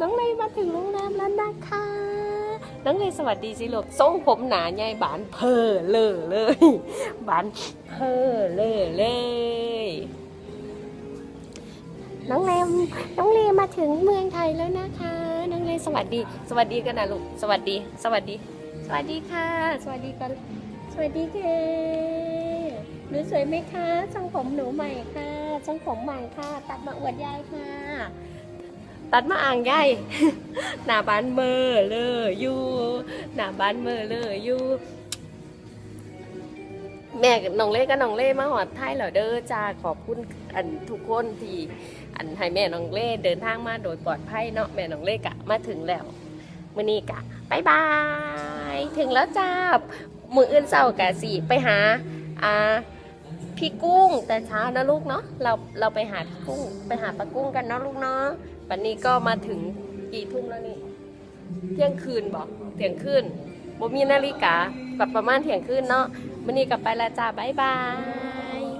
น้องเลมาถึงโรงแรมแล้วนะคะ น้องเลสวัสดีสิลูกทรงผมหนาใหญ่บานเพอเลอเลยบานเพอเลอเลยน้องเลมน้องเลมาถึงเมืองไทยแล้วนะคะ น้องเลสวัสดี สวัสดีกันนะลูก สวัสดี สวัสดี สวัสดีค่ะ สวัสดีกัน สวัสดีค่ะหนูสวยไหมคะทรงผมหนูใหม่ค่ะทรงผมใหม่ค่ะ ตัดมาอวดยายค่ะ ตัดมาอ่างยายหน้าบ้านเมอเลยอยู่หน้าบ้านเมอเลยอยู่แม่น้องเล่กับน้องเล่มาหอดไทยเหรอเด้อจ้าขอบคุณอันทุกคนที่อันให้แม่น้องเล่เดินทางมาโดยปลอดภัยเนาะแม่น้องเล่กะมาถึงแล้วมื้อนี้กะบายบาย ถึงแล้วจ้ามืออื่นเศร้ากะสิไปหาอ่า พี่กุ้งแต่เช้านะลูกเนาะเราเราไปหาพี่กุ้งไปหาปลากุ้งกันเนาะลูกเนาะวันนี้ก็มาถึงกี่ทุ่มแล้วนี่เที่ยงคืนบอกเที่ยงคืนบ่มีนาฬิกากับประมาณเที่ยงคืนเนาะวันนี้กลับไปละจ้าบ๊ายบาย